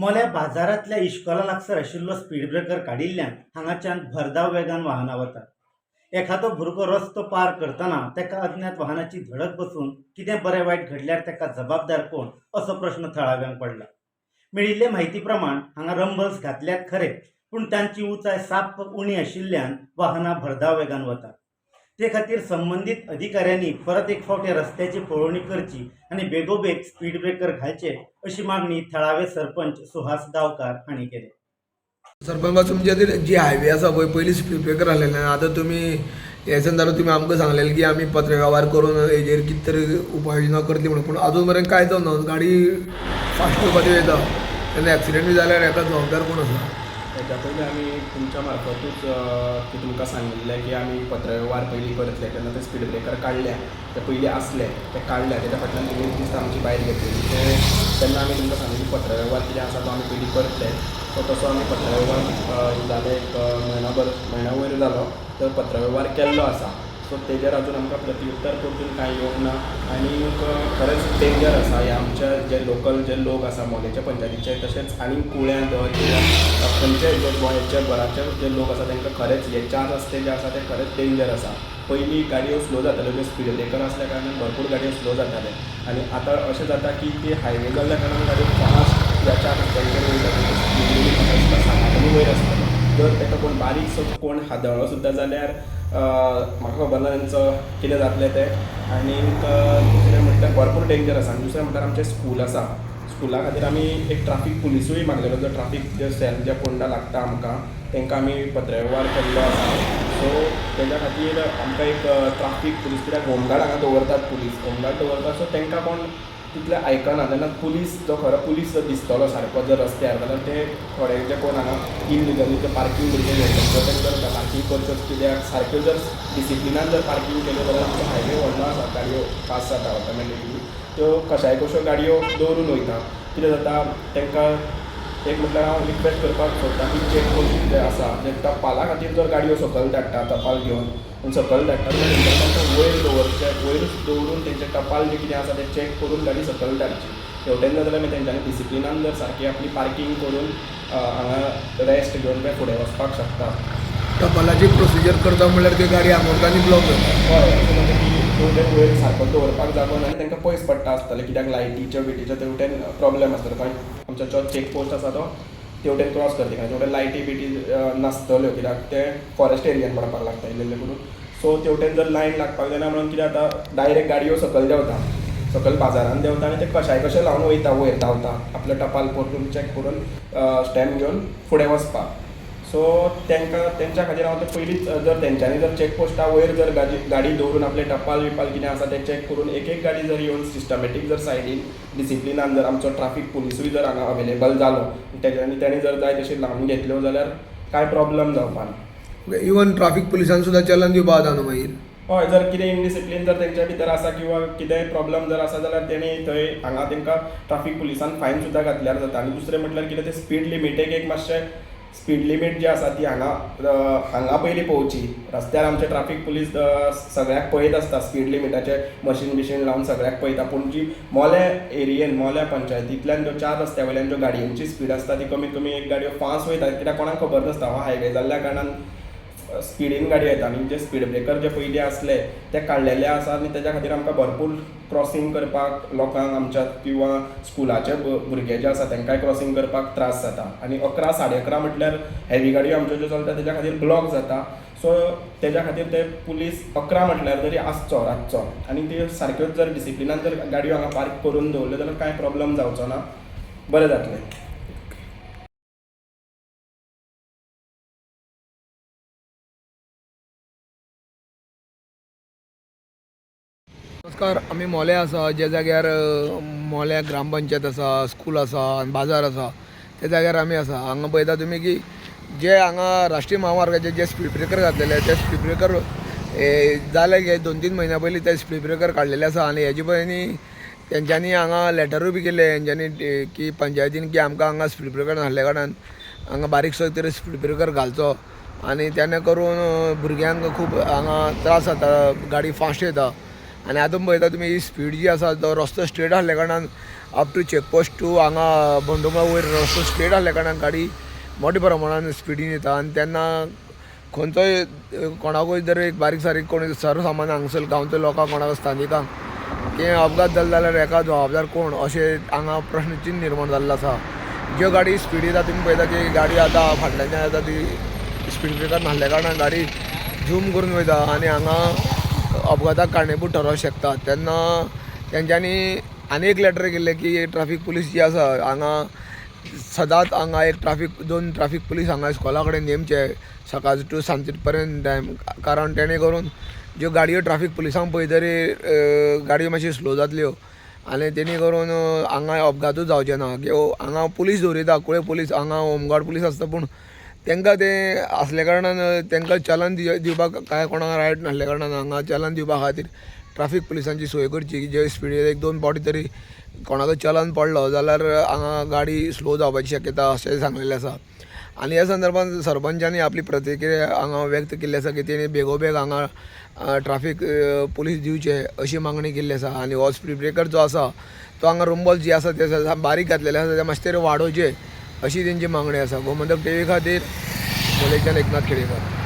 मोल्या बाजारांतल्या इश्कोला लागसर आशिल्लो speed breaker काडिल्ल्यान हांगाच्यान भरधाव वेगान वाहनां वतात एखादो भुरगो रस्तो पार करतना तेका अज्ञात वाहनाची धडक बसून कितें बरें वायट घडल्यार तेका जबाबदार कोण? असो प्रश्न थळाव्यांक पडला. मेळिल्ले म्हायती प्रमाण हांगा रंबल्स घातल्यात खरे पूण तांची उंचाय साप उणी आशिल्ल्यान वाहनां भरधाव वेगान वतात. ते खातीर संबंदीत अधिकाऱ्यांनी परत एक फावटी रस्त्याची पळोवणी करची आनी बेगोबेग स्पीड ब्रेकर घालचे अशी मागणी थळावे सरपंच सुहास गांवकार हांणी केली. सरपंच तुमच्या खातीर जी हायवे आसा पळय पयलीं स्पीड ब्रेकर आहलेले आतां तुमी हे संदर्भात तुमी आमकां सांगलेलें की आमी पत्रव्यवहार करून हेजेर कितें तरी उपाययोजना करतली म्हणून. पूण अजून मेरेन कांय जावं ना गाडी फास्ट करपाची येता. तेन्ना एक्सिडेंट बी जाल्यार हेका जबाबदार कोण आसा त्याच्या पयलीं आमी तुमच्या मार्फतूच की तुमकां सांगिल्लें की आमी पत्रव्यवहार पयलीं करतले तेन्ना ते स्पीड ब्रेकर काडल्या ते पयलीं आसले ते काडल्या तेच्या फाटल्यान तुमी दिसता आमची बायक घेतली ते तेन्ना आमी तुमकां सांगलें की पत्रव्यवहार कितें आसा तो आमी पयलीं करतले सो तसो आमी पत्रव्यवहार जाले एक म्हयनो म्हयनोभर म्हयन्या वयर जालो तर पत्रव्यवहार केल्लो आसा सो तेजेर अजून आमकां प्रत्युत्तर परतून कांय येवंक ना? आनी खरेंच डेंजर आसा हे आमचे जे लोकल जे लोक आसा मोगेच्या पंचायतीचे तशेंच आनी कुळ्या धर किंवा खंयचे जे गोंयचे घराचे जे लोक आसा तांकां खरेंच हे चान्स रस्ते जे आसा ते खरेंच डेंजर आसा पयलीं गाडयो स्लो जाताल्यो म्हणजे ज्यो स्पीड ब्रेकर आसल्या कारणान भरपूर गाडयो स्लो जाताले. आनी आतां अशें जाता की ती हायवे जाल्ल्या कारणान गाडयो फास्ट ह्या चार रस्त्यांचेर वयता स्पीड वयर आसता जर ताका कोण बारीक सो कोण हादळ्ळो सुद्दां जाल्यार म्हाका खबर ना तेंचो कितें जातलें तें. आनीक दुसरें म्हटल्यार भरपूर डेंजर आसा आनी दुसरें म्हटल्यार आमचें स्कूल आसा स्कुला खातीर आमी एक ट्राफीक पुलिसूय मागलेलो. जो ट्राफीक जे सेल जे फोंडा लागता आमकां तांकां आमी पत्रव्यवहार केल्लो आसा सो तेज्या खातीर आमकां एक ट्राफीक पुलीस कित्याक होमगार्ड हांगा दवरतात पुलीस होमगार्ड दवरतात सो तांकां कोण तितलें आयकना तेन्ना पुलीस जो खरो पुलीस जो दिसतलो सारको जर रस्त्यार जाल्यार ते थोडे जे कोण हांगा इलिगली ते पार्किंग भुरगे घेतात तेंकां जर पार्किंग करचो कित्याक सारक्यो जर डिसिप्लिनान जर पार्किंग केलें जाल्यार आमचो हायवे व्हडलो आसा गाडयो पास जाता ऑटोमॅटिकली त्यो कशाय कश्यो गाडयो दवरून वयता. कितें जाता? तांकां एक म्हटल्यार हांव रिक्वेस्ट करपाक सोदतां की चेक पोस्ट जे आसा जे टपाला खातीर जर गाडयो सकयल धाडटा टपाल घेवन पूण सकयल धाडटा वयर दवरचे वयर दवरून तेंचे टपाल जे कितें आसा तें चॅक करून गाडी सकयल धाडची. हेवटेन ना जाल्यार मागीर तेंच्यांनी डिसिप्लिनान जर सारकी आपली पार्किंग करून हांगा रेस्ट घेवन ते फुडें वचपाक शकता टपालाची प्रोसिजर करता म्हणल्यार ती गाडी आमोर्गांनी ब्लॉक जाता हय म्हणजे तेवटेन वयर सारको दवरपाक जागो ना आनी तांकां पयस पडटा आसतलें कित्याक लायटीच्या बिटीच्या तेवटेन प्रॉब्लेम आसतलो कारण आमचो जो चेक पोस्ट आसा तो तेवटेन क्रॉस करता. कारण तेवटेन लायटी बिटी नासतल्यो कित्याक ते फॉरेस्ट एरियान पडपाक लागता इल्लें करून सो तेवटेन जर लायन लागपाक जायना म्हणून कितें जाता डायरेक्ट गाडयो सकयल देंवता. सकयल बाजारान देंवता आनी ते कशाय कशें लावन वयता वयर धांवता आपलो टपाल परतून चॅक करून स्टॅम्प घेवन फुडें वचपाक. सो तांकां तेंच्या खातीर हांव ते पयलींच जर तेंच्यांनी जर चॅक पोस्टा वयर जर गाडी गाडी दवरून आपले टपाल बिपाल कितें आसा तें चॅक करून एक एक गाडी जर येवन सिस्टमॅटीक जर सायडीन डिसिप्लिनान जर आमचो ट्राफीक पुलिसूय जर हांगा अवेलेबल जालो तेज्यांनी तेणी जर जाय तशी लावन घेतल्यो जाल्यार कांय प्रॉब्लम जावपा ना इवन ट्राफीक पुलिसान सुद्दां चलन दिवपा जाता न्हू मागीर हय जर कितें इनडिसिप्लीन जर तेंच्या भितर आसा किंवा कितेंय प्रॉब्लम जर आसा जाल्यार तेणी थंय हांगा तेंकां ट्राफीक पुलिसान फायन सुद्दां घातल्यार जाता आनी दुसरें म्हटल्यार कितें तें स्पीड लिमिटेक एक मातशें स्पीड लिमीट जी आसा ती हांगा हांगा पयलीं पळोवची रस्त्यार आमचे ट्राफीक पुलीस सगळ्याक पळयत आसता स्पीड लिमिटाचे. मशीन बिशीन लावन सगळ्याक पळयता. पूण जी मोल्या एरियेन मोल्या पंचायतींतल्यान ज्यो चार रस्त्या वयल्यान ज्यो गाडयांची स्पीड आसता ती कमीत कमी एक गाडयो फास्ट वयता कित्याक कोणाक खबर नासता. हो हायवे जाल्ल्या कारणान स्पिडीन गाडी येता आनी जे स्पीड ब्रेकर जे पयलीं आसले ते काडलेले आसा आनी तेज्या खातीर आमकां भरपूर क्रॉसींग करपाक लोकांक आमच्या किंवा स्कुलाचे भुरगे जे आसा तांकांय क्रॉसींग करपाक त्रास जाता. आनी अकरा साडे अकरा म्हटल्यार हेवी गाडयो आमच्यो ज्यो चलता तेज्या खातीर ब्लॉक जाता. सो तेज्या खातीर ते पुलीस अकरा म्हटल्यार तरी आसचो रातचो. आनी त्यो सारक्योच जर डिसिप्लिनान जर गाडयो हांगा पार्क करून दवरल्यो जाल्यार कांय प्रॉब्लम जावचो ना. बरें जातलें. नमस्कार आमी मोले आसा जे जाग्यार मोल्या ग्रामपंचायत आसा स्कूल आसा आनी बाजार आसा त्या जाग्यार आमी आसा हांगा पळयता तुमी की जे हांगा राष्ट्रीय महामार्गाचे जे स्पीड ब्रेकर घातलेले ते स्पीड ब्रेकर जाले गे दोन तीन म्हयन्या पयलीं ते स्पीड ब्रेकर काडलेले आसा आनी हेजे पयलीं तेंच्यांनी हांगा लेटरूय बी केले हेंच्यांनी की पंचायतीन की आमकां हांगा स्पीड ब्रेकर नासल्या कारणान हांगा बारीकसो तरी स्पीड ब्रेकर घालचो. आनी तेणे करून भुरग्यांक खूब हांगा त्रास जाता गाडी फास्ट येता. आनी आतां पळयता तुमी स्पीड जी आसा तो रस्तो स्ट्रेट आसल्या कारणान अप टू चॅकपोस्ट टू हांगा बंडोमा वयर रस्तो स्ट्रेट आसल्या कारणान गाडी मोठ्या प्रमाणान स्पिडीन येता. आनी तेन्ना खंयचोय कोणाकूय जर एक बारीक सारीक कोण सर्वसामान्य हांगसर गांवच्या लोकांक कोणाक स्थानिकांक कितें अपघात जालो जाल्यार एका जबाबदार कोण? अशें हांगा प्रश्नचिन्न निर्माण जाल्लो आसा. ज्यो गाडी स्पीड येता तुमी पळयता की गाडी आतां फाटल्याच्यान येता ती स्पीड ब्रेकर नासल्या कारणान गाडी झूम करून वयता. आनी हांगा अपघाताक कारणीभूत ठरोवंक शकता तेन्ना तेंच्यांनी आनी एक लेटर केल्लें की ट्राफीक पुलीस जी आसा हांगा सदांच हांगा एक ट्राफीक दोन ट्राफीक पुलीस हांगा इस्कॉला कडेन नेमचे सकाळ टू सांचे पर्यंत टायम कारण तेणे करून ज्यो गाडयो ट्राफीक पुलिसांक पळयतरी गाडयो मातश्यो स्लो जातल्यो हो. आनी तेणी करून हांगा अपघातूच जावचे ना. किंवा हांगा पुलीस दवरिता कुळे पुलीस हांगा होमगार्ड पुलीस आसता पूण तांकां तें आसले कारणान तांकां चलन दिव दिवपाक कांय कोणाक रायट नासल्या कारणान हांगा चलन दिवपा खातीर ट्राफीक पुलिसांची सोय करची जे स्पिडीर एक दोन पावटी तरी कोणाचो चलन पडलो जाल्यार हांगा गाडी स्लो जावपाची शक्यता अशें सांगलेलें आसा. आनी ह्या संदर्भांत सरपंचांनी आपली प्रतिक्रिया हांगा व्यक्त केल्ली आसा की तेणी बेगोबेग हांगा ट्राफीक पुलीस दिवचे अशी मागणी केल्ली आसा. आनी हो स्पीड ब्रेकर जो आसा तो हांगा रुंबल जी आसा ते बारीक घातलेले आसा ते मातशे तरी वाडोवचे अशी तेंची मागणी आसा गोमंतक टी व्ही खातीर कॉलेजान एकनाथ खेडेकर.